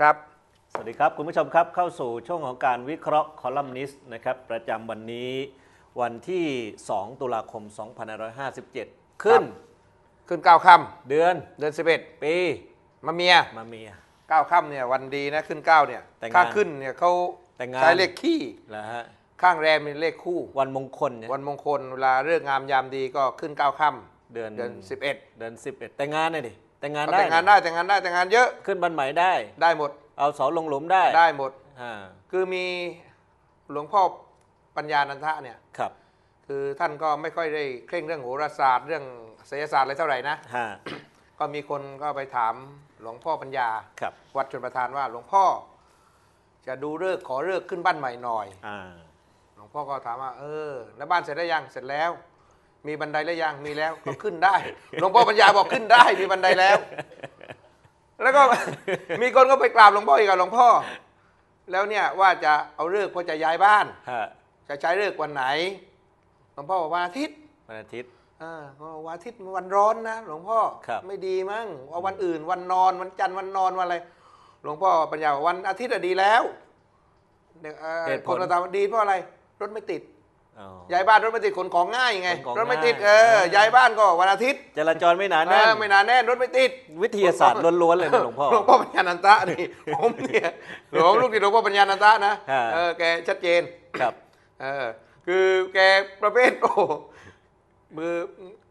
ดีครับ สวัสดีครับ คุณผู้ชมครับเข้าสู่ช่วงของการวิเคราะห์คอลัมนิสต์นะครับ ประจำวันนี้วันที่ 2 ตุลาคม 2557 ขึ้น ขึ้นเก้าค่เดือนำเดือนสิบเอ็ดปีมาเมียมาเมีย เก้าค่ำเนี่ยวันดีนะขึ้นเก้าเนี่ยแต่งงานข้างขึ้นเนี่ยเขาแต่งงาน ใช้เลขขี้แล้วฮะข้างแรมเป็นเลขคู่ วันมงคลเนี่ยวันมงคลเวลาเลิกษ์งามยามดีก็ขึ้นเก้าค่ำเดือนเดือนสิบเอ็ดเดือน 11 แต่งงานเลยดิ แต่งงานก็ได้แต่งงานได้แต่งงานได้แต่งงานเยอะขึ้นบันใหม่ได้ ได้หมด เอาเสาลงหลุมได้ได้หมดอ่าคือมีหลวงพ่อปัญญานันทะเนี่ยครับ คือท่านก็ไม่ค่อยได้เคร่งเรื่องโหราศาสตร์เรื่องศิลศาสตร์อะไรเท่าไหร่นะฮะก็มีคนก็ไปถามหลวงพ่อปัญญาครับวัดชนประทานว่าหลวงพ่อ จะดูเลิกษ์ขอเลิกษ์ขึ้นบ้านใหม่หน่อยอ่าหลวงพ่อก็ถามว่าเออ แล้วบ้านเสร็จแล้วยังเสร็จแล้ว มีบันไดแล้วยังมีแล้วก็ขึ้นได้หลวงพ่อปัญญาบอกขึ้นได้ มีบันไดแล้ว แล้วก็มีคนก็ไปกราบหลวงพ่ออีกกับหลวงพ่อ แล้วเนี่ยว่าจะเอาเลิกษ์เพราะจะย้ายบ้านฮะจะใช้เลิกษ์วันไหน หลวงพ่อบอกวันอาทิตย์วันอาทิตย์อ่าก็วันอาทิตย์มันวันร้อนนะหลวงพ่อครับไม่ดีมั้งเอาวันอื่น วันนอนวันจันทร์วันนอนวันอะไร หลวงพ่อปัญญาบอกวันอาทิตย์อะดีแล้วเด็กเอ่อเหตุผคลนเราถามว่าดีเพราะอะไรรถไม่ติดอ๋อ ย้ายบ้านรถไม่ติดขนของง่ายไง ขนของรถไม่ติดง่ายเอออ่าย้ายบ้านก็วันอาทิตย์จราจรไม่หนาเอแน่นอไม่นานแน่นรถไม่ติดวิทยาศาสตร์ล้วนๆเลยนะหลวงพ่อ หลวงพ่อปัญญานันตะนี่ ผมเนี่ยหลวงลูกศิษย์หลวงพ่อปัญญานันตะนะฮะ เออแกชัดเจน ครับ เออคือแกประเภทโอ้มือ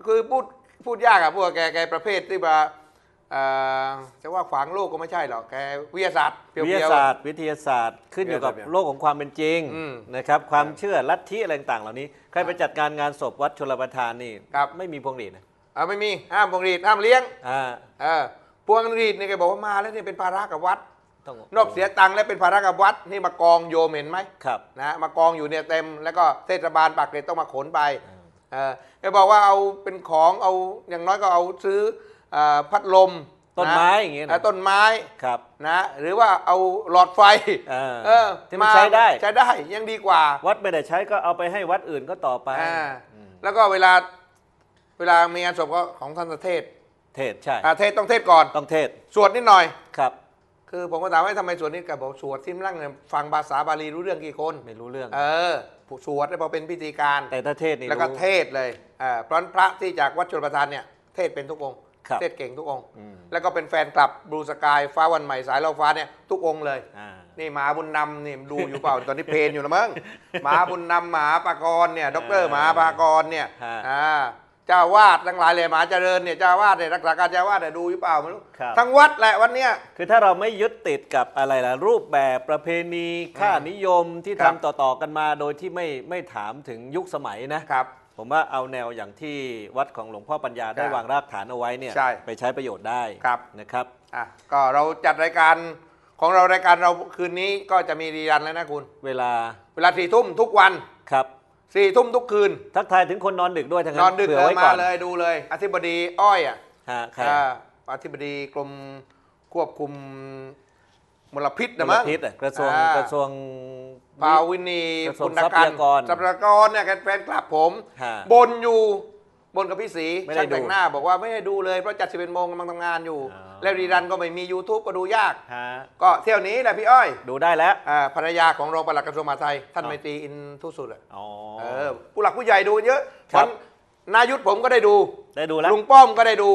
คือพูดพูดยากอะพวกแกแกประเภทที่ว่าเอ่อ จะว่าขวางโลกก็ไม่ใช่หรอกแกวิทยาศาสตร์เพียววิทๆยาศาสตร์ วิทยาศาสตร์ขึ้นอยู่กับวิทยาศาสตร์โลกของความเป็นจริงอืมนะครับความเชื่อลัทธิอะไรต่างๆเหล่านี้ใครไปจัดการงานศพวัดชลประทานนี่ครับ ไม่มีพวงหรีดนะอ่าไม่มีห้ามพวงหรีดห้ามเลี้ยงอ่าเออพวงหรีดเนี่ยแกบอกว่ามาแล้วเนี่ยเป็นภาระกับวัด ต้องนอกเสียตังค์แล้วเป็นภาระกับวัดนี่มากองโยมเห็นไหมครับนะมากองอยู่เนี่ยเต็มแล้วก็เทศบาลปากเกร็ดต้องมาขนไป เออแกบอกว่าเอาเป็นของเอาอย่างน้อยก็เอาซื้อเอ่อ พัดลมต้นไม้อย่างเงี้ยเอ่อนะต้นไม้ครับนะหรือว่าเอาหลอดไฟเออเออที่มันใช้ได้ใช้ได้ยังดีกว่า วัดไม่ได้ใช้ก็เอาไปให้วัดอื่นก็ต่อไปอ่าอืมแล้วก็เวลาเวลามีงานศพก็ของท่านเทศน์เทศใช่อ่าเทศน์ต้องเทศน์ก่อนต้องเทศ สวดนิดหน่อยครับ คือผมก็ถามว่าทำไมสวดนี่แกบอกสวดที่นั่งเนี่ยฟังภาษาบาลีรู้เรื่องกี่คนไม่รู้เรื่อง เออสวดแล้วพอเป็นพิธีการแต่ถ้าเทศนี่แล้วก็รู้เทศน์เลยอ่าเพราะฉะนั้นพระที่จากวัดชลประทานเนี่ยเทศน์เป็นทุกองค์ครับ เทศน์เก่งทุกองค์อืมแล้วก็เป็นแฟนคลับบลูสกายฟ้าวันใหม่สายเราฟ้าเนี่ยทุกองค์เลยอ่านี่หมาบุญนำนี่ดูอยู่เปล่าตอนนี้เพลนอยู่นะมั้งหมาบุญนำหมาปากรเนี่ยด็อกเตอร์หมาปากรเนี่ยฮะอ่าเจ้าวาดทั้งหลายเลยหมาเจริญเนี่ยเจ้าวาดเนี่ยรักษาการเจ้าวาดเนี่ยดูอยู่เปล่าไม่รู้ครับทั้งวัดแหละวันเนี้ยคือถ้าเราไม่ยึดติดกับอะไรล่ะรูปแบบประเพณีค่านิยมที่ครัทำบต่อๆกันมาโดยที่ไม่ไม่ถามถึงยุคสมัยนะครับ ผมว่าเอาแนวอย่างที่วัดของหลวงพ่อปัญญาได้ครับวางรากฐานเอาไว้เนี่ย ใช่ไปใช้ประโยชน์ได้ครับนะครับอะก็เราจัดรายการของเรารายการเราคืนนี้ก็จะมีรีรันแล้วนะคุณ เวลาเวลาสี่ทุ่มทุกวันครับสี่ทุ่มทุกคืน ทักทายถึงคนนอนดึกด้วยทั้งนอนดึกเผื่เอออไว้มาก่อนเลยดูเลย อธิบดีอ้อยอะฮะใครอ่าอธิบดีกรมควบคุมมลพิษมนะลมั้ง พิษอะกระทรวงอ่ากระทรวง ภาวินีกระทรวงปุณทรัพกันยากรทรัพยากรเนี่ยแฟนคลับผมฮะบนอยู่บนกับพี่สีไม่ได้ช่างแต่งดูหน้าบอกว่าไม่ให้ดูเลยเพราะจัด11โมงกำลังทำงานอยู่ อ๋อ แล้วรีรันก็ไม่มี YouTube ก็ดูยาก ฮะก็เที่ยวนี้แหละพี่อ้อยดูได้แล้ว อ่าภรรยาของรองปลัดกระทรวงมหาดไทย ท่านอ๋อ ไมตรีอินทุสุดอะอ๋อ เออผู้หลักผู้ใหญ่ดูกันเยอะครับวันนายุทธผมก็ได้ดู ได้ดูแล้วลุงป้อมก็ได้ดู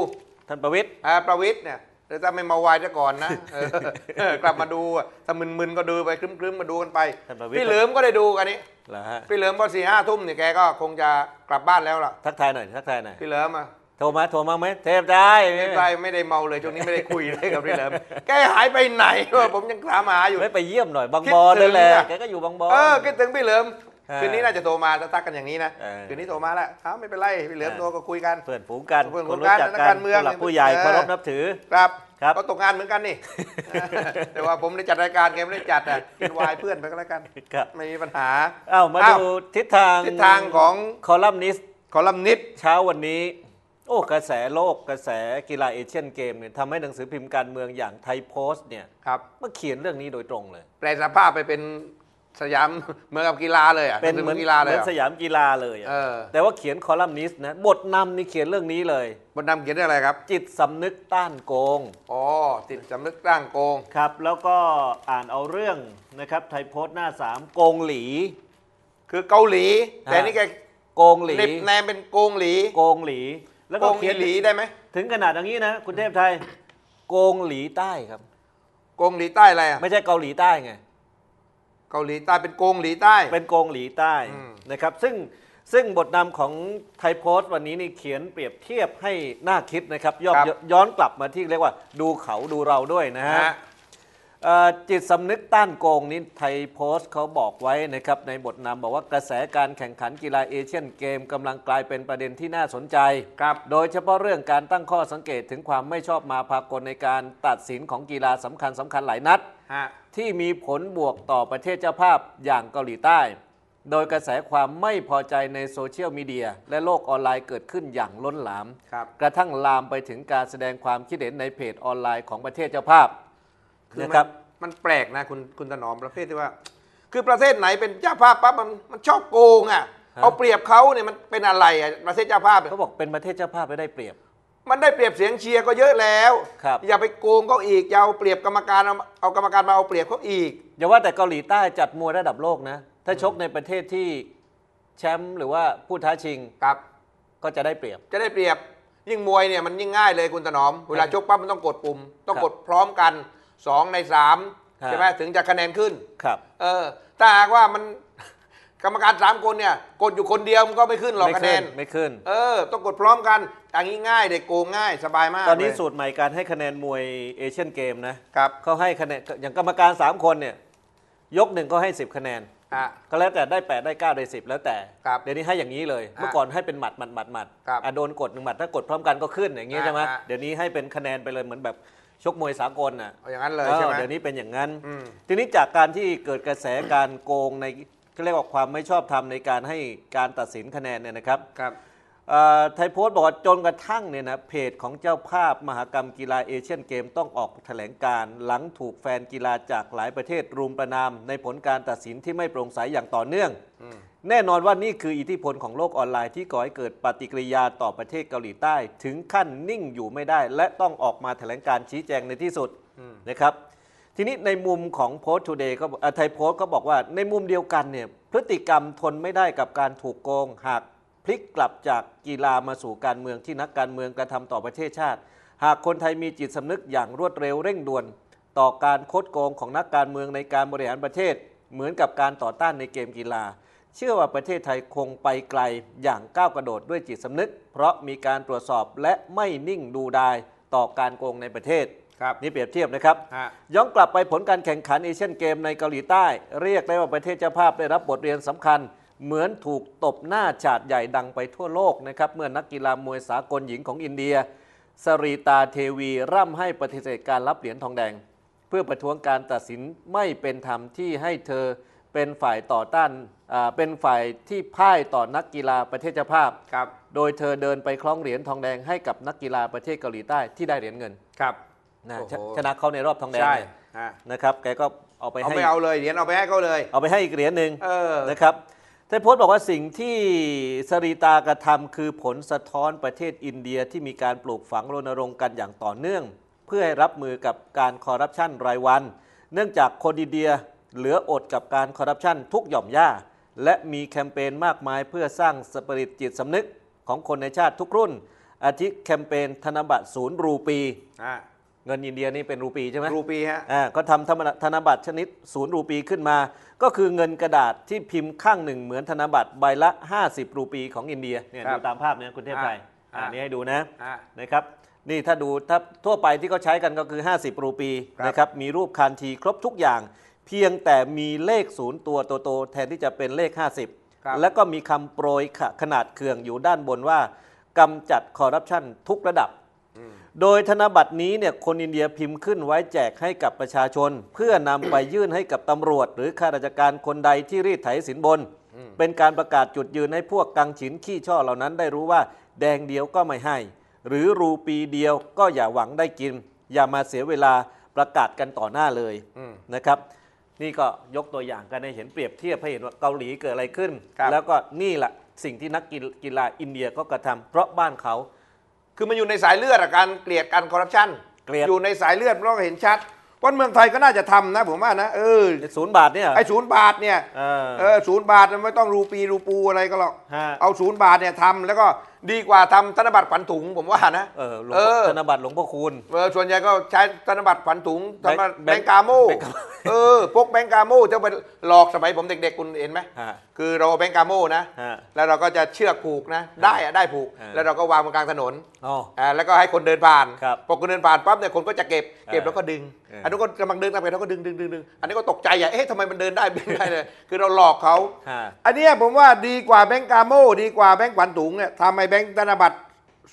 ท่านประวิตรอ่าประวิทย์เนี่ยเดี๋ยว ถ้าไม่เมาวายซะก่อนนะเออเออกลับมาดูอะถ้ามึนๆก็ดูไปคลึ้มๆมาดูกันไปท่านประวิตรพี่เหลิมก็ได้ดูกันนี้เหรอฮะพี่เหลิมพอสี่ห้าทุ่มเนี่ยแกก็คงจะกลับบ้านแล้วล่ะทักทายหน่อยทักทายหน่อยพี่เหลิมอะโทรมาโทรมาไหมเทพได้ไม่ไปไม่ได้เมาเลยช่วงนี้ไม่ได้คุยเลยกับพี่เหลิมแกหายไปไหนวะผมยังถามหาอยู่ไม่ไปเยี่ยมหน่อยบางคิดบอนถึนั่งนแหละอะแกก็อยู่บางบอนเออคิดถึงพี่เหลิมอ่า คืนนี้น่าจะโทรมาจะทักกันอย่างนี้นะเออคืนนี้โทรมาแล้วเอ้าไม่เป็นไรพี่เหลิมอ่าโทรก็คุยกันเพื่อนฝูงกันเพื่อนฝูคนงรู้กันจักนักกักานรเมืองผู้หลักผู้ใหญ่เออเคารพนับถือครับครับก็ตกงานเหมือนกันนี่ แต่ว่าผมได้จัดรายการแกไม่ได้จัดอะกินวายเพื่อนไปก็แล้วกันครับไม่มีปัญหาอ้าวมาอ้าวดูทิศทางทิศทางของคอลัมนิสต์คอลัมนิสต์เช้าวันนี้ โอ้กระแสโลกกระแสกีฬาเอเชียนเกมเนี่ยทำให้หนังสือพิมพ์การเมืองอย่างไทยโพสต์เนี่ยครับมาเขียนเรื่องนี้โดยตรงเลย แปลสภาพไปเป็น สยามเหมือนกับกีฬาเลยอะเป็นหเหมือนกีฬาเลเหมืยอนอะสยามกีฬาเลยอะเออแต่ว่าเขียนคอลัมนิสต์นะบทนำนี่เขียนเรื่องนี้เลยบนนำเขียนเรื่องอะไรครับ จิตสำนึกต้านโกงอ๋อติดสำนึกร่างโกงครับ แล้วก็อ่านเอาเรื่องนะครับไทยโพสต์หน้าสามโกงหลี คือเกาหลีฮะแต่นี่แกโกงหลีเน็บแนมเป็นโกงหลี โกงหลี แล้วโกก็งเขียนหลีได้ไหมถึงขนาดอย่างนี้นะคุณเทพไทย โกงหลีใต้ครับ โกงหลีใต้อะไรอะไม่ใช่เกาหลีใต้ไง เกาหลีใต้เป็นโกงหลีใต้ เป็นโกงหลีใต้อืม นะครับ ซึ่งซึ่งบทนำของไทยโพสต์วันนี้นี่เขียนเปรียบเทียบให้น่าคิดนะครับย้อนย้อนกลับมาที่เรียกว่าดูเขาดูเราด้วยนะฮะ ฮะ เอ่อจิตสำนึกต้านโกงนี้ไทยโพสต์เขาบอกไว้นะครับในบทนำบอกว่ากระแสการแข่งขันกีฬาเอเชียนเกมกำลังกลายเป็นประเด็นที่น่าสนใจ ครับโดยเฉพาะเรื่องการตั้งข้อสังเกตถึงความไม่ชอบมาพากลในการตัดสินของกีฬาสำคัญสำคัญหลายนัด ฮะ ที่มีผลบวกต่อประเทศเจ้าภาพอย่างเกาหลีใต้ โดยกระแสความไม่พอใจในโซเชียลมีเดียและโลกออนไลน์เกิดขึ้นอย่างล้นหลาม ครับกระทั่งลามไปถึงการแสดงความคิดเห็นในเพจออนไลน์ของประเทศเจ้าภาพคือนะมัครับ มันแปลกนะคุณคุณถนอมประเภทที่ว่า คือประเทศไหนเป็นเจ้าภาพปั๊บมันมันชอบโกงอะ ฮะ เอาเปรียบเขาเนี่ยมันเป็นอะไรอะประเทศเจ้าภาพเนี่ยเขาบอกเป็นประเทศเจ้าภาพไม่ได้เปรียบ มันได้เปรียบเสียงเชียร์ก็เยอะแล้ว ครับ อย่าไปโกงเขาอีกอย่าเอาเปรียบกรรมการเอาเอากรรมการมาเอาเปรียบเขาอีก อย่าว่าแต่เกาหลีใต้จัดมวยระดับโลกนะ ถ้าชกในประเทศที่แชมป์หรือว่าผู้ท้าชิงครับ ก็จะได้เปรียบ จะได้เปรียบยิ่งมวยเนี่ยมันยิ่งง่ายเลยคุณถนอม เวลาชกปั๊บมันต้องกดปุ่ม ต้องกดพร้อมกันสองในสามครับ ใช่ไหมถึงจะคะแนนขึ้น ครับ เออถ้าหากว่ามัน กรรมการสามคนเนี่ย กดอยู่คนเดียวมันก็ไม่ขึ้นหรอกไม่คะแนขึ้นน ไม่ขึ้น เออ ต้องกดพร้อมกัน อย่างนี้ง่ายเด็กโกงง่ายสบายมากตอนนี้เลยสูตรใหม่การให้คะแนนมวยเอเชียนเกมนะครับเขาให้คะแนนอย่างกรรมการ 3 คนเนี่ยยกหนึ่งก็ให้ 10 คะแนน อะ ก็แล้วแต่ได้ 8 ได้ 9 ได้ 10 แล้วแต่ ครับเดี๋ยวนี้ให้อย่างนี้เลย เมื่อก่อนให้เป็นหมัดหมัดหมัดหมัดครับอะโดนกดหนึ่งหมัดถ้ากดพร้อมกันก็ขึ้นอย่างนี้อ่าใช่ไหมอ่าเดี๋ยวนี้ให้เป็นคะแนนไปเลยเหมือนแบบชกมวยสากลน่ะ เอาอย่างนั้นเลยใช่ไหมเออเดี๋ยวนี้เป็นอย่างนั้น อืม ทีนี้จากการที่เกิดกระแสการโกงในก็เรียกว่าความไม่ชอบธรรมในการให้การตัดสินคะแนนเนี่ยนะครับ ครับเอ่อ ไทยโพสต์บอกว่าจนกระทั่งเนี่ยนะเพจของเจ้าภาพมหกรรมกีฬาเอเชียนเกมต้องออกแถลงการณ์หลังถูกแฟนกีฬาจากหลายประเทศรุมประนาม ในผลการตัดสินที่ไม่โปร่งใสอย่างต่อเนื่องอืมแน่นอนว่านี่คืออิทธิพลของโลกออนไลน์ที่ก่อให้เกิดปฏิกิริยาต่อประเทศเกาหลีใต้ ถึงขั้นนิ่งอยู่ไม่ได้ และต้องออกมาแถลงการชี้แจงในที่สุดอืมนะครับทีนี้ในมุมของโพสต์ทูเดย์ก็ไทยโพสต์ก็บอกว่าในมุมเดียวกันเนี่ยพฤติกรรมทนไม่ได้กับการถูกโกงหาก พลิกกลับจากกีฬามาสู่การเมืองที่นักการเมืองกระทำต่อประเทศชาติ หากคนไทยมีจิตสำนึกอย่างรวดเร็วเร่งด่วน ต่อการคดโกงของนักการเมืองในการบริหารประเทศ เหมือนกับการต่อต้านในเกมกีฬา เชื่อว่าประเทศไทยคงไปไกลอย่างก้าวกระโดดด้วยจิตสำนึก เพราะมีการตรวจสอบและไม่นิ่งดูดายต่อการโกงในประเทศครับนี่เปรียบเทียบนะครับฮะย้อนกลับไปผลการแข่งขันเอเชียนเกมในเกาหลีใต้ เรียกได้ว่าประเทศเจ้าภาพได้รับบทเรียนสำคัญ เหมือนถูกตบหน้าฉาดใหญ่ดังไปทั่วโลกนะครับ เมื่อนักกีฬามวยสากลหญิงของอินเดีย สรีตาเทวีร่ำให้ปฏิเสธการรับเหรียญทองแดง เพื่อประท้วงการตัดสินไม่เป็นธรรมที่ให้เธอเป็นฝ่ายต่อต้านอ่าเป็นฝ่ายที่พ่ายต่อนักกีฬาประเทศเจ้าภาพครับโดยเธอเดินไปคล้องเหรียญทองแดงให้กับนักกีฬาประเทศเกาหลีใต้ที่ได้เหรียญเงินครับนะโอ้โหชชนะเขาในรอบทองแดงใช่เลยฮะนะครับแกก็เอาไปเอาให้ไม่เอาเลยเหรียญเอาไปให้เขาเลย เอาไปให้อีกเหรียญหนึ่งเออนะครับไทยโพสต์บอกว่าสิ่งที่สรีตากระทำคือผลสะท้อนประเทศอินเดียที่มีการปลูกฝังรณรงค์กันอย่างต่อเนื่อง เพื่อให้รับมือกับการคอร์รัปชันรายวัน เนื่องจากคนอินเดียเหลืออดกับการคอร์รัปชันทุกหย่อมย่า และมีแคมเปญมากมายเพื่อสร้างสปริตจิตสำนึกของคนในชาติทุกรุ่น อาทิแคมเปญธนบัตรศูนย์รูปี เงินอินเดียนี่เป็นรูปีใช่ไหมรูปีฮะอ่าก็ทำธนบัตรธนบัตรชนิดศูนย์รูปีขึ้นมา ก็คือเงินกระดาษที่พิมพ์ข้างหนึ่งเหมือนธนบัตรใบละ 50 รูปีของอินเดียเนี่ยครัดูบตามภาพเนี่ยคุณเทพไทยอ่าอ่านี่ให้ดูนะอะนะครับนี่ถ้าดูถ้าทั่วไปที่เขาใช้กันก็คือ 50 รูปีครับนะครับมีรูปคันทีครบทุกอย่าง เพียงแต่มีเลขศูนย์ตัวโตๆแทนที่จะเป็นเลขครับ50 แล้วก็มีคำโปรยขะขนาดเคืองอยู่ด้านบนว่ากำจัดคอร์รัปชันทุกระดับอืม โดยธนบัตรนี้เนี่ยคนอินเดียพิมพ์ขึ้นไว้แจกให้กับประชาชน เพื่อนำไปยื่นให้กับตำรวจ หรือข้าราชการคนใดที่รีดไถสินบน เป็นการประกาศจุดยืนให้พวกกังฉินขี้ช่อเหล่านั้นได้รู้ว่า แดงเดียวก็ไม่ให้ หรือรูปีเดียวก็อย่าหวังได้กิน อย่ามาเสียเวลาประกาศกันต่อหน้าเลยอืมนะครับ นี่ก็ยกตัวอย่างกันให้เห็นเปรียบเทียบให้เห็นว่าเกาหลีเกิดอะไรขึ้นครับแล้วก็นี่แหละสิ่งที่นักกีฬาอินเดียก็กระทำเพราะบ้านเขา คือมันอยู่ในสายเลือดอะการเกลียดการคอร์รัปชันเกลียด อยู่ในสายเลือดเราก็เห็นชัดวันเมืองไทยก็น่าจะทำนะ ผมว่านะเออศูนย์บาทเนี่ยไอ้ศูนย์บาทเนี่ย เออ เออศูนย์บาทมันไม่ต้องรูปีรูปูอะไรก็หรอก ฮะ เอาศูนย์บาทเนี่ยทำแล้วก็ ดีกว่าทำธนบัตรขวัญถุงผมว่านะเออหลวงเอพ่ออธนบัตรหลวงพ่อคูณ เออส่วนใหญ่ก็ใช้ธนบัตรขวัญถุงธนบัตรแบแบงงค์ก์กาโมแบงค์กาโม่ เออพวกแบงก์กาโมจะไปหลอกสมัยผมเด็กๆคุณเห็นไหมฮะ คือเราเอาแบงก์กาโมนะฮะแล้วเราก็จะเชือกผูกนะ ได้อะได้ผูก เออ แล้วเราก็วางบนกลางถนนอ๋อ อ่าแล้วก็ให้คนเดินผ่านครับพอคนเดินผ่านปั๊บเนี่ยคนก็จะเก็บเก็บเออแล้วก็ดึง เอออัอันนู้นก็กำลังเดินตามไปแล้วก็ดึงดึงดึงดึงอันนี้ก็ตกใจอะเอ๊ะทำไมมันเดินได้ดึงได้เลยคือเราหลอกเขา ฮะ อันเนี้ยผมว่าดีกว่าแบงก์กาโมดีกว่าแบงก์ขวัญถุงเนี่ยทำไมแบงก์ธนบัตร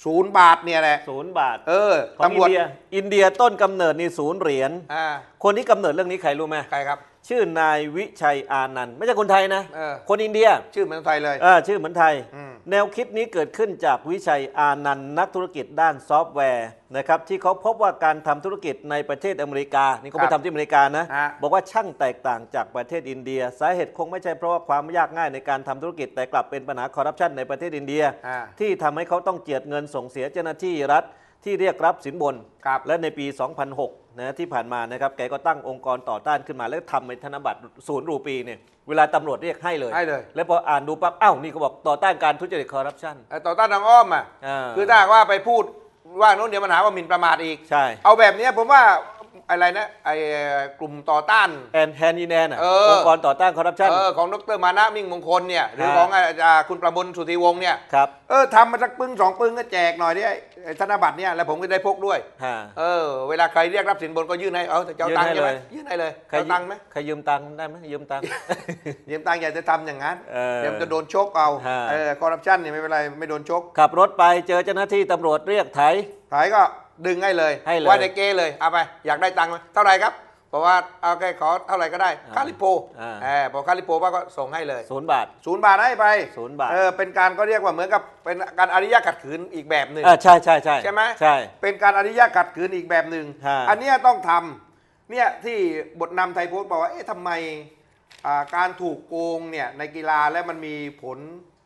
ศูนย์บาทเนี่ยแหละ ศูนย์บาทเออของอิตำรวจนเดียอินเดียต้นกำเนิดนี่ศูนย์เหรียญ อ่าคนที่กำเนิดเรื่องนี้ใครรู้ไหมใครครับ ชื่อนายวิชัยอานันต์ไม่ใช่คนไทยนะ เออ คนอินเดียชื่อเหมือนไทยเลย เออชื่อเหมือนไทย อืม แนวคิดนี้เกิดขึ้นจากวิชัยอานันต์นักธุรกิจด้านซอฟต์แวร์นะครับที่เขาพบว่าการทำธุรกิจในประเทศอเมริกา นี่เขาไปทำที่อเมริกานะฮะบอกว่าช่างแตกต่างจากประเทศอินเดีย สาเหตุคงไม่ใช่เพราะว่าความยากง่ายในการทำธุรกิจแต่กลับเป็นปัญหาคอร์รัปชันในประเทศอินเดียอ่าที่ทำให้เขาต้องเจียดเงินส่งเสียเจ้าหน้าที่รัฐ ที่เรียกรับสินบนครับและในปี 2006นะที่ผ่านมานะครับแกก็ตั้งองค์กรต่อต้านขึ้นมา แล้วทำในธนบัตรศูนย์รูปีเนี่ยเวลาตำรวจเรียกให้เลย ให้เลย แล้วพออ่านดูปั๊บอ้าวนี่เขาบอกต่อต้านการทุจริตคอร์รัปชันเออต่อต้านทางอ้อมอะอ่าคือถ้าหากว่าไปพูดว่าโน้นเดี๋ยวมันหาว่าหมิ่นประมาทอีก ใช่ เอาแบบเนี้ยผมว่า อะไรนะไอ้กลุ่มต่อต้านแอนแฮนอีแนนเออองค์กรต่อต้านคอร์รัปชันเออของดรมานะมิ่งมงคลเนี่ยหรือฮะของอาจารย์คุณประมลสุธีวงศ์เนี่ยครับเออทำมาสักปึ้งสองปึ้งก็แจกหน่อยดิไอ้ไอ้ธนบัตรเนี่ยแล้วผมก็ได้พกด้วยฮะเออเวลาใครเรียกรับสินบนก็ยื่นให้เอาแต่จะเอาตังค์ยื่ใช่ไหมนให้เลยยื่นให้เลยใครเอาตังค์ไหมใครยืมตังค์ได้ไหมยืมตังค์ยืมตังค์อยากจะทำอย่างนั้นเออเดี๋ยวมันจะโดนชกเอาฮะเออคอร์รัปชันเนี่ยไม่เป็นไรไม่โดนชกขับรถไปเจอเจ้าหน้าที่ตำรวจเรียกไถถ่ายก็ ดึงให้เลยให้เลยว่าในเกเลยเอาไปอยากได้ตังค์ไหมเท่าไหร่ครับบอกว่าเอาแค่ขอเท่าไหร่ก็ได้อ่าคาลิโปอ่าเออบอกคาลิโปป้าก็ส่งให้เลยศูนย์บาทศูนย์บาทให้ไปศูนย์บาทเออเป็นการก็เรียกว่าเหมือนกับเป็นการอริยะขัดขืนอีกแบบหนึ่งเออใช่ใช่ใช่ใช่ไหมใช่เป็นการอริยะขัดขืนอีกแบบหนึ่งฮะอันเนี้ยต้องทำเนี่ยที่บทนำไทยโพสต์บอกว่าเอ๊ะทำไมอ่าการถูกโกงเนี่ยในกีฬาและมันมีผล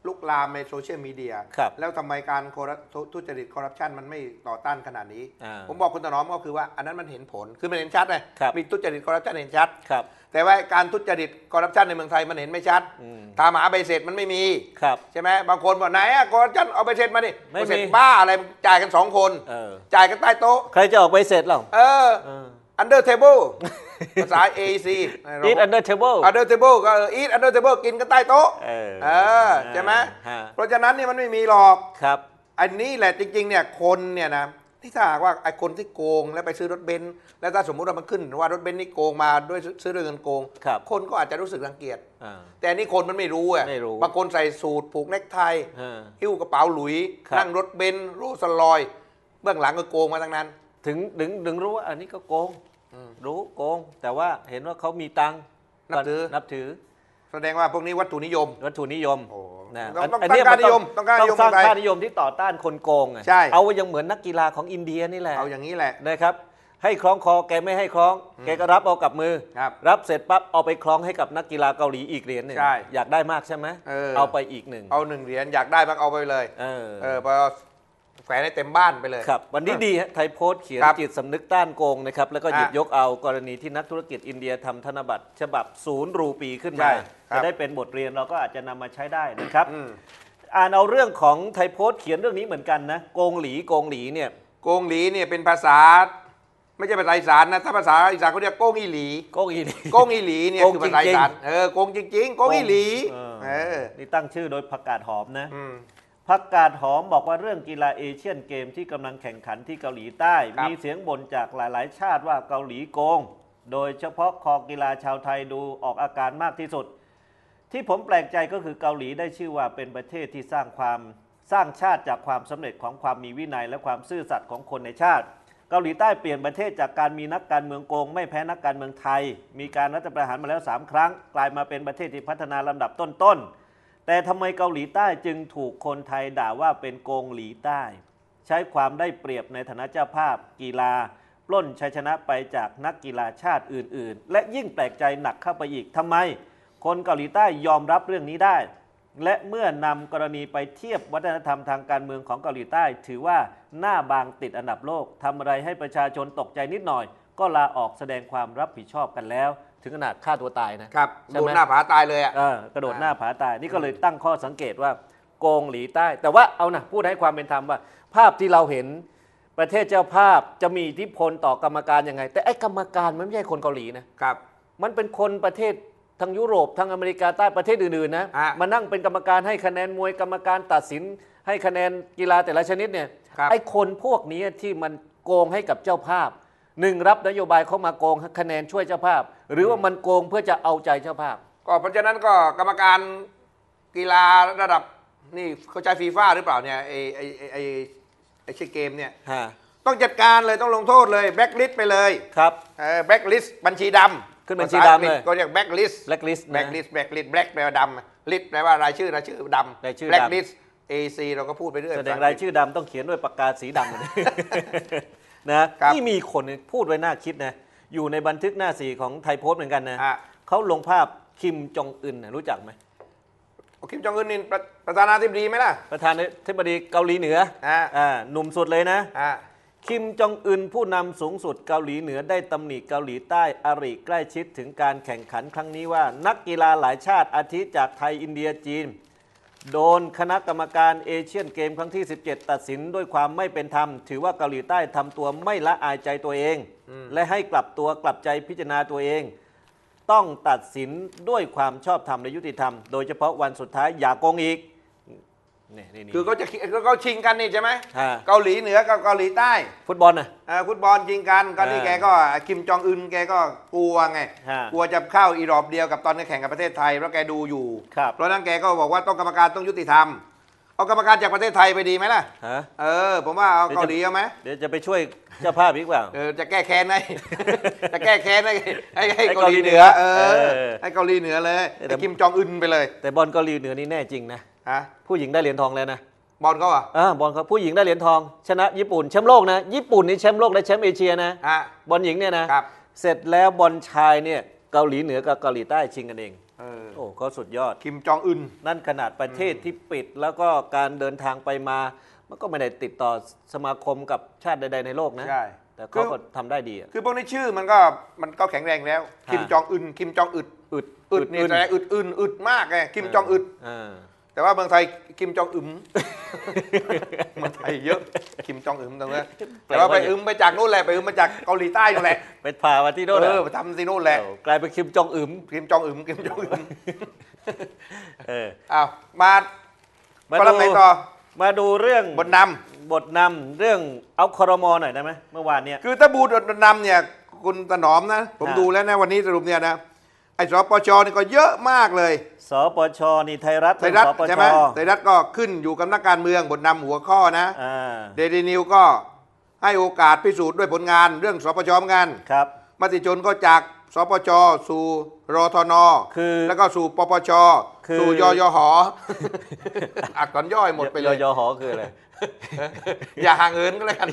ลุกลามในโซเชียลมีเดีย ครับ แล้วทำไมการคอร์รัปทุจริตคอร์รัปชันมันไม่ต่อต้านขนาดนี้ อ่าผมบอกคุณถนอมก็คือว่าอันนั้นมันเห็นผล คือมันเห็นชัดเลยครับ มีทุจริตคอร์รัปชันเห็นชัด ครับ แต่ว่าการทุจริตคอร์รัปชันในเมืองไทยมันเห็นไม่ชัดอืม ตามหาใบเสร็จมันไม่มี ครับ ใช่ไหมบางคนบอกไหนอะคอร์รัปชันเอาใบเสร็จมาดิไม่มี ใบเสร็จบ้าอะไรจ่ายกันสองคน เออ จ่ายกันใต้โต๊ะ ใครจะออกไปเสร็จหรอเออ เออ under table ภาษา AEC eat under table under table ก็เออ eat under table กินกันใต้โต๊ะเออเออใช่ไหมฮะเพราะฉะนั้นเนี่ยมันไม่มีหรอกครับอันนี้แหละจริงๆเนี่ยคนเนี่ยนะที่ถ้าหากว่าไอ้คนที่โกงแล้วไปซื้อรถเบนซ์แล้วถ้าสมมุติว่ามันขึ้นว่ารถเบนซ์นี่โกงมาด้วยซื้อด้วยเงินโกงครับคนก็อาจจะรู้สึกรังเกียจอ่าแต่อันนี่คนมันไม่รู้อะไม่รู้บางคนใส่สูทผูกเนคไทฮะหิ้วกระเป๋าหลุยครับนั่งรถเบนซ์โรลสลอย เบื้องหลังก็โกงมาทั้งนั้น ถึงถึงถึงรู้ว่าอันนี้ก็โกงอืม รู้โกง แต่ว่าเห็นว่าเขามีตังค์นับถือ นับถือ แสดงว่าพวกนี้วัตถุนิยม วัตถุนิยมโอ้นะต้องต้องเนี้ต้องการมันิยมต้องการนิยมสร้างของไทยค่านิยมที่ต่อต้านคนโกงอะใช่เอายังเหมือนนักกีฬาของอินเดียนี่แหละเอาอย่างนี้แหละนะครับให้คล้องคอแกไม่ให้คล้อง แกก็รับเอากับมือครับรับเสร็จปั๊บเอาไปคล้องให้กับนักกีฬาเกาหลีอีกเหรียญหนึ่งใช่อยากได้มากใช่ไหมเออเอาไปอีกหนึ่งเอาหนึ่งเหรียญอยากได้บ้างเอาไปเลยเออเออพอ แขวนให้เต็มบ้านไปเลย ครับ วันนี้ดีฮะไทยโพสต์เขียนครับจิตสำนึกต้านโกงนะครับ แล้วก็หยิบอะยกเอากรณีที่นักธุรกิจอินเดียทำธนบัตรฉบับศูนย์รูปีขึ้นใช่มาครับ จะได้เป็นบทเรียนเราก็อาจจะนำมาใช้ได้นะครับอืมอ่านเอาเรื่องของไทยโพสต์เขียนเรื่องนี้เหมือนกันนะโกงหลีโกงหลีเนี่ยโกงหลีเนี่ยเป็นภาษา ไม่ใช่ภาษาอีสานนะถ้าภาษาอีสานเขาเรียกโกงอีหลี โกงอีหลี โกงอีหลีเนี่ยโกงคือภาษาอีสานเออโกงจริงๆโกงอีหลีเออ เออนี่ตั้งชื่อโดยผักกาดหอมนะ อืม ผักกาดหอมบอกว่าเรื่องกีฬาเอเชียนเกมที่กำลังแข่งขันที่เกาหลีใต้ครับมีเสียงบ่นจากหลาย ๆ ชาติว่าเกาหลีโกง โดยเฉพาะคอกีฬาชาวไทยดูออกอาการมากที่สุด ที่ผมแปลกใจก็คือเกาหลีได้ชื่อว่าเป็นประเทศที่สร้างความสร้างชาติจากความสำเร็จของความมีวินัยและความซื่อสัตย์ของคนในชาติ เกาหลีใต้เปลี่ยนประเทศจากการมีนักการเมืองโกง ไม่แพ้นักการเมืองไทย มีการรัฐประหารมาแล้ว 3 ครั้ง กลายมาเป็นประเทศที่พัฒนาลำดับต้นๆ แต่ทำไมเกาหลีใต้จึงถูกคนไทยด่าว่าเป็นโกงหลีใต้ ใช้ความได้เปรียบในฐานะเจ้าภาพกีฬา ปล้นชัยชนะไปจากนักกีฬาชาติอื่น ๆ และยิ่งแปลกใจหนักเข้าไปอีกทำไม คนเกาหลีใต้ยอมรับเรื่องนี้ได้ และเมื่อนำกรณีไปเทียบวัฒนธรรมทางการเมืองของเกาหลีใต้ ถือว่าหน้าบางติดอันดับโลกทำอะไรให้ประชาชนตกใจนิดหน่อย ก็ลาออกแสดงความรับผิดชอบกันแล้ว ถึงขนาดฆ่าตัวตายนะครับใช่โดไหมนหน้าผาตายเลยอะ เออกระโดดหน้าผาตายนี่ก็เลยตั้งข้อสังเกตว่าโกงหลีใต้ แต่ว่าเอานะพูดให้ความเป็นธรรมว่า ภาพที่เราเห็นประเทศเจ้าภาพจะมีอิทธิพลต่อกรรมการยังไง แต่ไอ้กรรมการมันไม่ใช่คนเกาหลีนะ ครับ มันเป็นคนประเทศทางยุโรปทางอเมริกาใต้ประเทศอื่นๆนะฮะมานั่งเป็นกรรมการให้คะแนนมวยกรรมการตัดสิน ให้คะแนนกีฬาแต่ละชนิดเนี่ยครับ ไอ้คนพวกนี้ที่มันโกงให้กับเจ้าภาพ หนึ่งรับนโยบายเขามาโกงคะแนนช่วยเจ้าภาพ หรือว่ามันโกงเพื่อจะเอาใจเจ้าภาพ ก็เพราะฉะนั้นก็กรรมการกีฬาระดับนี่เข้าใจฟีฟ่าหรือเปล่าเนี่ยไอไอไอ้ไอไอชื่อเกมเนี่ยฮะต้องจัดการเลยต้องลงโทษเลยแบ็กลิสไปเลยครับ แบ็กลิสบัญชีดำขึ้นบัญชีดำเลยก็เรียกแบ็กลิส blacklist นะแบ็กลิสแบ็กลิสแบ็กแปลว่าดำลิสแปลว่ารายชื่อรายชื่อดำรายชื่อดำแบ็กลิสเอซีเราก็พูดไปเรื่อยแสดงรายชื่อดำต้องเขียนด้วยปากกาสีดำเลย นะครับนี่มีคนพูดไว้น่าคิดนะ อยู่ในบันทึกหน้าสีของไทยโพสต์เหมือนกันนะอะเขาลงภาพคิมจองอึนนะรู้จักไหมคิมจองอึนนี่ประประธานาธิบดีไหมล่ะ ประธานาธิบดีเกาหลีเหนืออะอ่าหนุ่มสุดเลยนะอะคิมจองอึนผู้นำสูงสุดเกาหลีเหนือได้ตำหนิเกาหลีใต้อาริใกล้ชิดถึงการแข่งขันครั้งนี้ว่า นักกีฬาหลายชาติอาทิจากไทยอินเดียจีน โดนคณะกรรมการเอเชียนเกมครั้งที่ 17 ตัดสินด้วยความไม่เป็นธรรม ถือว่าเกาหลีใต้ทำตัวไม่ละอายใจตัวเอง และให้กลับตัวกลับใจพิจารณาตัวเอง ต้องตัดสินด้วยความชอบธรรมและยุติธรรม โดยเฉพาะวันสุดท้ายอย่าโกงอีก นี่นี่นี่ คือเขาจะเขาชิงกันนี่ใช่ไหมฮะเกาหลีเหนือกับเกาหลีใต้ฟุตบอลนะอ่าฟุตบอลยิงกันก็นี่อ่าแกก็คิมจองอึนแกก็กลัวไงฮะกลัวจะเข้าอีรอบเดียวกับตอนนี้แข่งกับประเทศไทยเพราะแกดูอยู่ ครับ เพราะฉะนั้นแกก็บอกว่าต้องกรรมการต้องยุติธรรมเอากรรมการจากประเทศไทยไปดีไหมล่ะฮะ เออ ผมว่าเอาเดี๋ยวจะเกาหลีเอาไหมเดี๋ยวจะไปช่วยเจ้าภาพอีกเปล่า เออจะแก้แค้นให้ จะแก้แค้นให้ให้ให้ให้เกาหลีเหนือเกาหลีเหนือเอเอออให้เกาหลีเหนือเลยแต่ ให้คิมจองอึนไปเลย แต่บอลเกาหลีเหนือนี่แน่จริงนะ ฮะผู้หญิงได้เหรียญทองแล้วนะบอลเขาเหรอะอ่าบอลเขาผู้หญิงได้เหรียญทอง ชนะญี่ปุ่นแชมป์โลกนะญี่ปุ่นนี่แชมป์โลกและแชมป์เอเชียนะฮะบอลหญิงเนี่ยนะครับเสร็จแล้วบอลชายเนี่ยเกาหลีเหนือกับเกาหลีใต้ชิงกันเองเออโอ้เขาสุดยอด คิมจองอึน นั่นขนาดประเทศที่ปิดแล้วก็การเดินทางไปมา มันก็ไม่ได้ติดต่อสมาคมกับชาติใด ๆ ในโลกนะใช่ แต่เขาก็ทำได้ดีอะ คือพวกนี้ชื่อมันก็มันก็แข็งแรงแล้วฮะคิมจองอึนคิมจองอึดอึดอึดนี่แสดงอึดอึนอึดมากไงคิมจองอึดอ่า แต่ว่าเมืองไทยคิมจองอึมเมืองไทยเยอะคิมจองอึมตรงนี้นแต่ว่าไปอึมไปจากนู่นแหละไปอึมมาจากเกาหลีใต้นู่นแหละไปพามาที่โน่นเออะอไปทำที่นู่นแหละโอ้กลายเป็นคิมจองอึมคิมจองอึมคิมจองอึมเอออ้าวมามาก็ดูรับไหนต่อมาดูเรื่องบทนบทนำเรื่องเอาคอรมอหน่อยได้ไหมเมื่อวานเนี่ยำคือถ้าบูดบทนำเนี่ยคุณถนอมนะ ผมฮะดูแล้วนะวันนี้สรุปเนี่ยนะ ไอ้สปชนี่ก็เยอะมากเลย สปชนี่ไทยรัฐไทยรัฐสปชใช่ไหมไทยรัฐก็ขึ้นอยู่กับนักการเมืองบทนำหัวข้อนะอ่าเดลินิวก็ให้โอกาสพิสูจน์ด้วยผลงาน เรื่องสปชเหมือนกันครับมติชนก็จากสปชสู่รทนคือแล้วก็สู่ปปชคือสู่ยยหอักษรย่อยหมดไปเลยยยหอคืออะไรอย่าห่างเอินก็แล้วกัน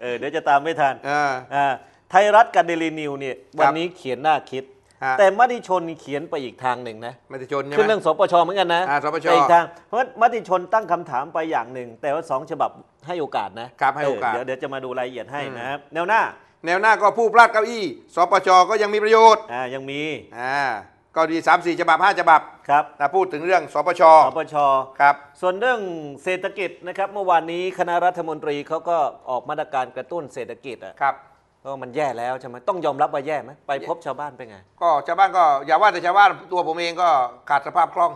เออเดี๋ยวจะตามไม่ทันเอออ่าไทยรัฐกับเดลีนิวเนี่ยวันนี้เขียนหน้าคิด ฮะแต่มติชนเขียนไปอีกทางหนึ่งนะมติชนใช่ขึ้นไหมเรื่องสปชเหมือนกันนะอ่าสปชไปอีกทางเพราะมติชนตั้งคำถามไปอย่างหนึ่ง แต่ว่าสองฉบับให้โอกาสนะครับให้โอกาส เดี๋ยวเดี๋ยวจะมาดูรายละเอียดให้อืมนะครับแนวหน้าแนวหน้าก็ผู้พลาดเก้าอี้สปชก็ยังมีประโยชน์อ่ายังมีอ่าก็ดีสามสี่ฉบับห้าฉบับครับนะพูดถึงเรื่องสปชสปช ครับ ส่วนเรื่องเศรษฐกิจนะครับเมื่อวานนี้คณะรัฐมนตรีเขาก็ออกมาตรการกระตุ้นเศรษฐกิจอะครับ ก็มันแย่แล้วใช่ไหมต้องยอมรับว่าแย่ไหมไปพบชาวบ้านเป็นไง ก็ชาวบ้านก็อย่าว่าแต่ชาวบ้านตัวผมเองก็ขาดสภาพคล่อง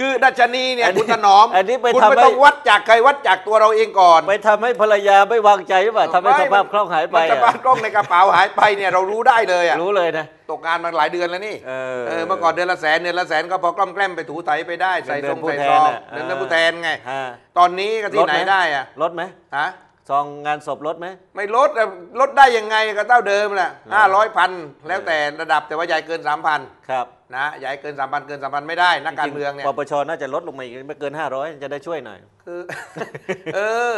คือดัชนีเนี่ยอันนี้คุณถนอมอันนี้ไปคุณทำไม่ให้ต้องวัดจากใครวัดจากตัวเราเองก่อน ไปทำให้ภรรยาไม่วางใจหรือเปล่าทำให้สภาพคล่องหายไปมันสอะภาพคล่องในกระเป๋าหายไปเนี่ยเรารู้ได้เลยอะรู้เลยนะตกงานมาหลายเดือนแล้วนี่เออเออเมื่อก่อนเดือนละแสนเดือนละแสนก็พอกล้อมแกล้มไปถูไถไปได้ใส่เดืทอรนงผู้ใส่แทซนองน่ะเดือนอ่าผู้แทนไงฮะตอนนี้ก็ที่ไหนได้อะลดไหมฮะ ซองงานศพลดไหม ไม่ลดอะลดได้ยังไงก็เท่าเดิมแหละห้าร้อยพันแล้วแต่ระดับแต่ว่าใหญ่เกินสามพันครับนะใหญ่เกินสามพันเกินสามพันไม่ได้นักการเมืองเนี่ยปปชน่าจะลดลงมาอีกไม่เกิน500จะได้ช่วยหน่อย คือ เออ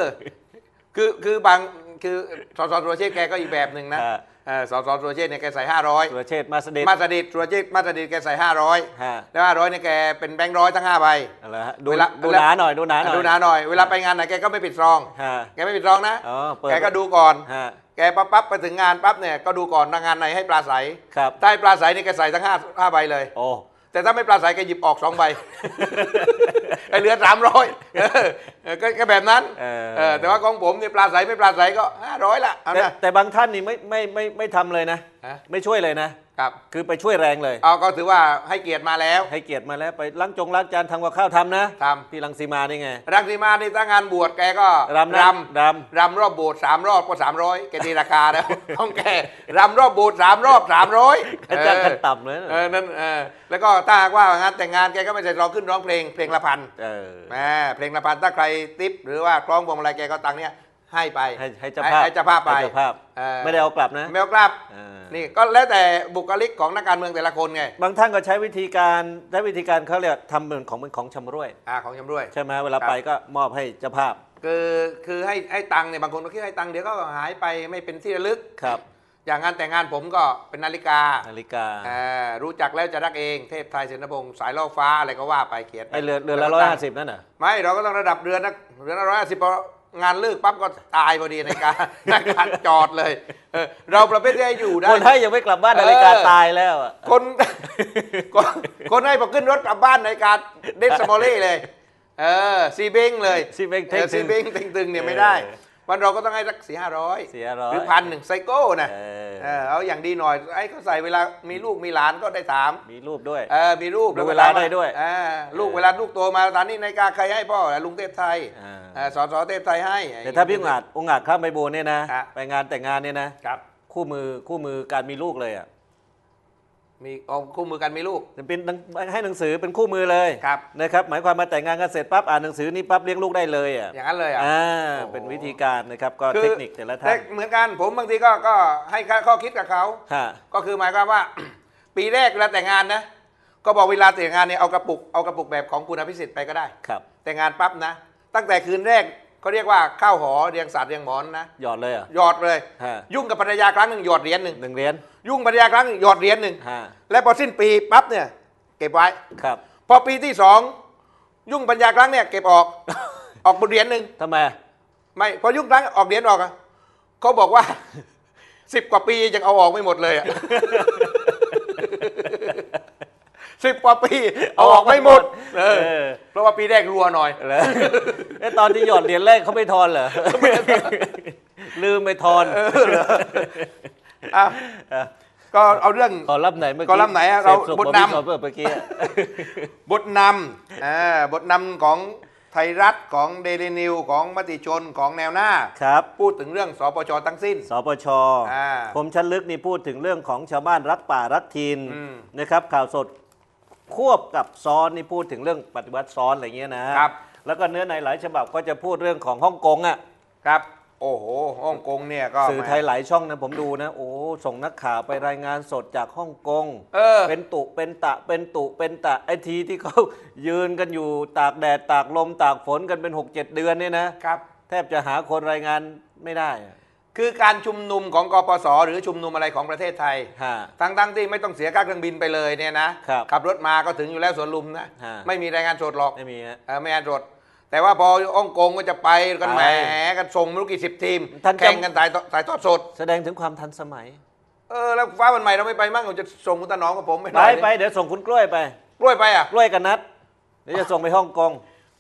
คือคือบางคือสสสุรเชษฐ์แกก็อีกแบบหนึ่งนะ ฮะเออสสสุรเชษฐ์เนี่ยแกใส่ห้าร้อยสุรเชษฐ์มาสเดชมาสดิตสุรเชษฐ์มาสดิตแกใส่ห้าร้อยฮะแล้วห้าร้อยเนี่ยแกเป็นแบงค์ร้อยทั้งห้าใบอะไรฮะดูเวลาดูหนาหน่อยดูหนาหน่อยดูหนาหน่อยเวลาไปงานไหนแกก็ไม่ปิดซองฮะแกไม่ปิดซองนะอ๋อเปิดแกก็ดูก่อนฮะแกปั๊บปั๊บไปถึงงานปั๊บเนี่ยก็ดูก่อนว่างานไหนให้ปลาใสครับถ้าให้ปลาใสนี่แกใส่ทั้งห้าห้าใบเลยโอ้ แต่ถ้าไม่ปลาใสแกหยิบออกสองใบไอเหลือสามร้อยก็ก็แบบนั้นเออเออแต่ว่าของผมเนี่ยปลาใสไม่ปลาใสก็ห้าร้อยละเอาแต่นะแต่บางท่านนี่ไม่ไม่ไม่ไม่ทำเลยนะฮะไม่ช่วยเลยนะ ครับคือไปช่วยแรงเลย เอาก็ถือว่าให้เกียรติมาแล้ว ให้เกียรติมาแล้วไปล้างจงล้างจานทำกับข้าวทำนะทพี่รังสีมานี่ไงำรังสีมานี่ถ้างานบวชแกก็รำนะรรำรำรอบโบสถ์สามรอบก็สามร้อยแกตีราคาแล้วต้องแกรำรอบโบสถ์สามรอบสามร้อยำอาจารย์ขั้นต่ำเลยเออนั่นเออแล้วก็ถ้าหากว่างานแต่งงานแกก็ไม่ใส่ร้องขึ้นร้องเพลงเพลงละพันเออแหมเพลงละพันถ้าใครติปหรือว่าคล้องพวงมาลัยแกก็ตังค์เนี้ย ให้ไปให้ให้เจ้าภาพให้เจ้าภาพไปให้เจ้าภาพเออไม่ได้เอากลับนะไม่เอากลับเออนี่ก็แล้วแต่บุคลิกของนักการเมืองแต่ละคนไงบางท่านก็ใช้วิธีการใช้วิธีการเขาเรียกทำเหมือนของเป็นของชำร่วยอ่าของชำร่วยใช่ไหมเวลาครับไปก็มอบให้เจ้าภาพ คือคือให้ให้ตังค์เนี่ยบางคนก็คิดให้ตังค์เดี๋ยวก็หายไปไม่เป็นที่ระลึกครับ อย่างงานแต่งงานผมก็เป็นนาฬิกานาฬิกาเอ่อรู้จักแล้วจะรักเองเทพไทยเสนพงศ์สายล่อฟ้าอะไรก็ว่าไปเขียนไอเรือเรือละร้อยห้าสิบนั่นน่ะไม่เราก็ต้องระดับเรือนนะเรือนละร้อยห้าสิบพอ งานเลิกปั๊บก็ตายพอดีในการในการจอดเลยเออเราประเภทที่ให้อยู่ได้ คนให้ยังไม่กลับบ้านเออนาฬิกาตายแล้วอะคนคนคนให้พอขึ้นรถกลับบ้านในการเดสมอลลี่เลย เออซีบิงเลยซีเบงเทคซีบิงเต็งตึงเนี่ยไม่ได้ วันเราก็ต้องให้สักสี่ห้าร้อย400หรือพันหนึ่งไซโก้นะเออ เออเอาอย่างดีหน่อยไอ้เขาใส่เวลามีลูกมีหลานก็ได้ถามมีรูปด้วย เออมีรูปดูแก็เวลาถมได้ด้วยเออลูกเวลาลูกโตมาตอนนี้นาฬิกาใครให้พ่อลุงเทพไทยอ่าเออสอสอเทพไทยให้แต่ถ้าพี่องอาจองอาจข้ามไปบูรณ์เนี่ยนะฮะไปงานแต่งงานเนี่ยนะ ครับ คู่มือคู่มือการมีลูกเลยอะ มีเอาคู่มือกันมีลูก จะเป็นหนังให้หนังสือเป็นคู่มือเลยครับ นะครับหมายความมาแต่งงานกันเสร็จปั๊บอ่านหนังสือนี้ปั๊บเลี้ยงลูกได้เลยอะอย่างนั้นเลยอะ อ่าโอ้โห เป็นวิธีการนะครับก็คือเทคนิคแต่ละท่าแต่นเหมือนกันผมบางทีก็ก็ให้ข้อคิดกับเขา ฮะก็คือหมายความว่า ปีแรกเวลาแต่งงานนะ ก็บอกเวลาแต่งงานเนี่ยเอากระปุกเอากระปุกแบบของคุณอภิสิทธิ์ไปก็ได้ ครับ แต่งงานปั๊บนะ ตั้งแต่คืนแรก เขาเรียกว่าข้าวหอเรียงสาดเรียงหมอนนะหยอดเลยเหรอะหยอดเลยฮะยุ่งกับภรรยาครั้งหนึ่งหยอดเหรียญหนึ่งหนึ่งเหรียญยุ่งภรรยาครั้งหนึ่งหยอดเหรียญหนึ่งฮะและพอสิ้นปีปั๊บเนี่ยเก็บไว้ครับพอปีที่สองยุ่งปัญญาครั้งเนี่ยเก็บออก ออกเหรียญหนึ่งทำไมไม่พอยุ่งครั้งออกเหรียญออกอะเขาบอกว่าสิบกว่าปียังเอาออกไม่หมดเลยอะ สิบกว่าปีเอาออกไม่หมดเออเออ เพราะว่าปีแรกรัวหน่อย เหรอไอ้ตอนที่หยอดเหรียญแรกเขาไม่ทอนเหรอ ลืมไปทอน อะก็เอาเรื่อง ขอรับไหนเมื่อกี้ขอรับไหนอะเราสพสุขบทนำพี่สอนเมื่อกี้อะ บทนำอ่าบทนำของไทยรัฐของเดลินิวของมติชนของแนวหน้า ครับ พูดถึงเรื่องสปชทั้งสิ้น สปชอ่าผมชั้นลึกนี่พูดถึงเรื่องของชาวบ้านรักป่ารักทินอืมนะครับข่าวสด ควบกับซ้อนนี่พูดถึงเรื่องปฏิวัติซ้อนอะไรเงี้ยนะครับ แล้วก็เนื้อในหลายฉบับก็จะพูดเรื่องของฮ่องกงอะครับ โอ้โหฮ่องกงเนี่ยก็สื่อไทยหลายช่องนะผมดูนะ โอ้ส่งนักข่าวไปรายงานสดจากฮ่องกงเออเป็นตุเป็นตะเป็นตุเป็นตะไอทีที่เขายืนกันอยู่ตากแดดตากลมตากฝนกันเป็น 6 7 เดือนเนี่ยนะครับ แทบจะหาคนรายงานไม่ได้อะ คือการชุมนุมของกปสหรือชุมนุมอะไรของประเทศไทย ฮะทั้งทั้งๆที่ไม่ต้องเสียค่าเครื่องบินไปเลยเนี่ยนะครับ ขับรถมาก็ถึงอยู่แล้วสวนลุมนะฮะ ไม่มีรายงานสดหรอกไม่มีฮะ เออไม่รายงานสดแต่ว่าพอฮ่องกงก็จะไปกันไปแหมกันส่งไม่รู้กี่สิบทีมท่านจำ แข่งกันถ่ายทอดถ่ายทอดสด แสดงถึงความทันสมัย เออแล้วฟ้าวันใหม่เราไม่ไปมั่งเราจะส่งคุณตาหนอมกับผมไปหไปน่อยไปเดี๋ยวส่งคุณกล้วยไป กล้วยไปอะ กล้วยกันนัดเดี๋ยวจะส่งไปฮ่องกง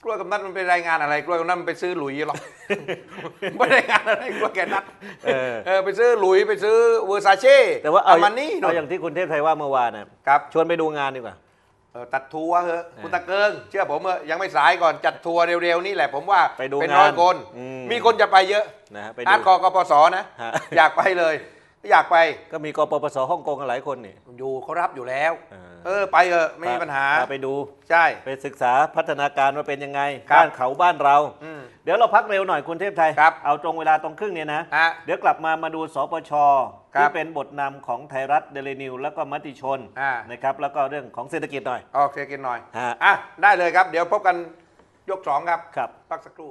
กล้วยกับนัดมันเป็นรายงานอะไร กล้วยกับนัดมันไปซื้อหลุยหรอกไม่ได้งานอะไรกล้วยแกนัดเออเออไปซื้อหลุยไปซื้อเวอร์ซาเช่แต่ว่าเอามันนี่เอาอย่างที่คุณเทพไทยว่าเมื่อวานนะครับชวนไปดูงานดีกว่าเออตัดทัวร์เถอะคุณตะเกิง เชื่อผมเถอะยังไม่สายก่อนจัดทัวร์เร็วๆนี่แหละผมว่าไปดูเป็นงานร้อยคนอืมมีคนจะไปเยอะนะฮะไปอาดูร์ตคอกปสนะฮะอยากไปเลย อยากไปก็มีกปปสฮ่องกงกันหลายคนนี่อยู่เขารับอยู่แล้ว เออเออไปเถอะไม่มีปัญหาพไปดู ใช่ ไปศึกษาพัฒนาการว่าเป็นยังไงครับบ้านเขาบ้านเรา อืมเดี๋ยวเราพักเร็วหน่อยคุณเทพไทย ครับเอาตรงเวลาตรงครึ่งเนี่ยนะ ฮะเดี๋ยวกลับมามาดูสปชครับที่เป็นบทนำของไทยรัฐเดลินิว แล้วก็มติชนอ่านะครับแล้วก็เรื่องของเศรษฐกิจหน่อย โอเคกินหน่อยฮะ อะได้เลยครับ เดี๋ยวพบกันยกสองครับ ครับ พักสักครู่